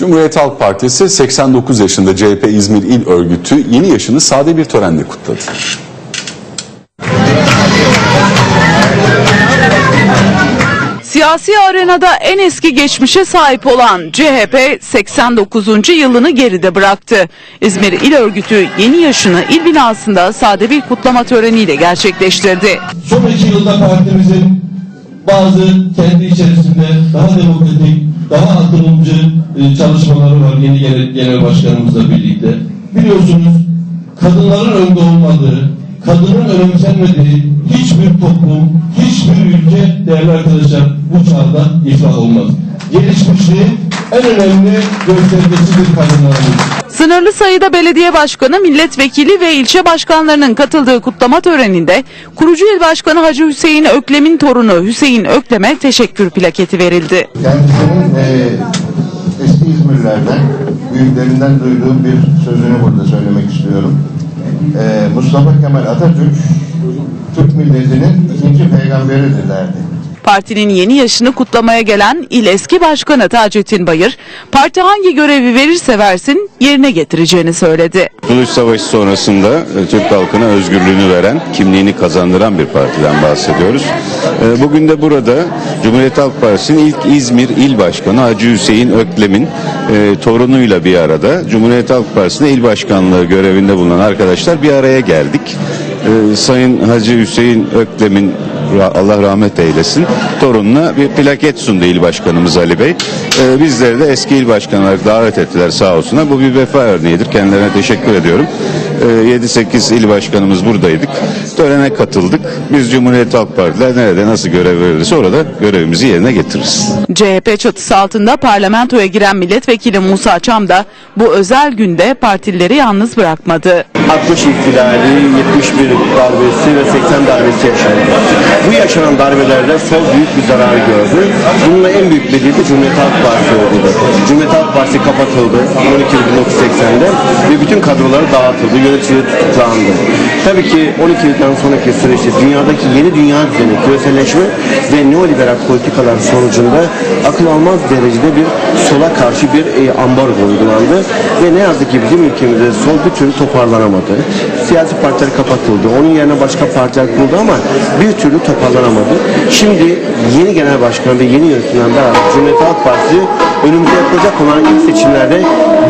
Cumhuriyet Halk Partisi 89 yaşında CHP İzmir İl Örgütü yeni yaşını sade bir törenle kutladı. Siyasi arenada en eski geçmişe sahip olan CHP 89. yılını geride bıraktı. İzmir İl Örgütü yeni yaşını il binasında sade bir kutlama töreniyle gerçekleştirdi. Son iki yılda partimizin bazı kendi içerisinde daha demokratik, daha atılımcı e, çalışmaları var yeni genel, genel başkanımızla birlikte. Biliyorsunuz kadınların önde olmadığı, kadının önemsenmediği hiçbir toplum, hiçbir ülke değerli arkadaşlar bu çağda iflah olmaz. Gelişmişliğin en önemli göstergesidir kadınlarımız. Sınırlı sayıda belediye başkanı, milletvekili ve ilçe başkanlarının katıldığı kutlama töreninde kurucu il başkanı Hacı Hüseyin Öklem'in torunu Hüseyin Öklem'e teşekkür plaketi verildi. Kendisinin e, eski İzmirlerden, büyüklerinden duyduğum bir sözünü burada söylemek istiyorum. E, Mustafa Kemal Atatürk, Türk milletinin ikinci peygamberidir derdi. Partinin yeni yaşını kutlamaya gelen il eski başkanı Taceddin Bayır, parti hangi görevi verirse versin yerine getireceğini söyledi. Kurtuluş Savaşı sonrasında e, Türk halkına özgürlüğünü veren, kimliğini kazandıran bir partiden bahsediyoruz. E, Bugün de burada Cumhuriyet Halk Partisi'nin ilk İzmir İl Başkanı Hacı Hüseyin Öklem'in e, torunuyla bir arada Cumhuriyet Halk Partisi'nde il başkanlığı görevinde bulunan arkadaşlar bir araya geldik. Sayın Hacı Hüseyin Öklem'in Allah rahmet eylesin torununa bir plaket sundu il başkanımız Ali Bey. E, bizleri de eski il başkanları davet ettiler sağ olsunlar. Bu bir vefa örneğidir. Kendilerine teşekkür ediyorum. E, 7-8 il başkanımız buradaydık. Törene katıldık. Biz Cumhuriyet Halk Partiler nerede nasıl görev verilirse orada görevimizi yerine getiririz. CHP çatısı altında parlamentoya giren milletvekili Musa Çam da bu özel günde partilileri yalnız bırakmadı. 60 ihtilali, 71 darbesi ve 80 darbesi yaşandı. Bu yaşanan darbelerde sol büyük bir zarar gördü. Bununla en büyük bedeli de Cumhuriyet Halk Partisi oldu. Cumhuriyet Halk Partisi kapatıldı 12 1980'de ve bütün kadroları dağıtıldı, yöneticileri tutuklandı. Tabii ki 12 yıldan sonraki süreçte dünyadaki yeni dünya düzeni, küreselleşme ve neoliberal politikalar sonucunda akıl almaz derecede bir sola karşı bir e, ambargo uygulandı ve ne yazık ki bizim ülkemizde sol bir türlü toparlanamadı. Siyasi partiler kapatıldı. Onun yerine başka partiler kuruldu ama bir türlü toparlanamadı. Şimdi yeni genel başkan ve yeni yönetimden beraber Cumhuriyet Halk Partisi önümüzde yapılacak olan ilk seçimlerde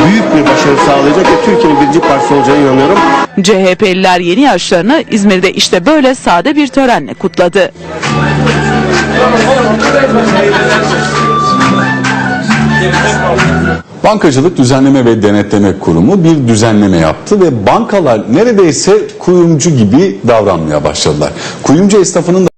büyük bir başarı sağlayacak ve Türkiye'nin birinci partisi olacağına inanıyorum. CHP'liler yeni yaşlarını İzmir'de işte böyle sade bir törenle kutladı. Bankacılık Düzenleme ve Denetleme Kurumu bir düzenleme yaptı ve bankalar neredeyse kuyumcu gibi davranmaya başladılar. Kuyumcu esnafının da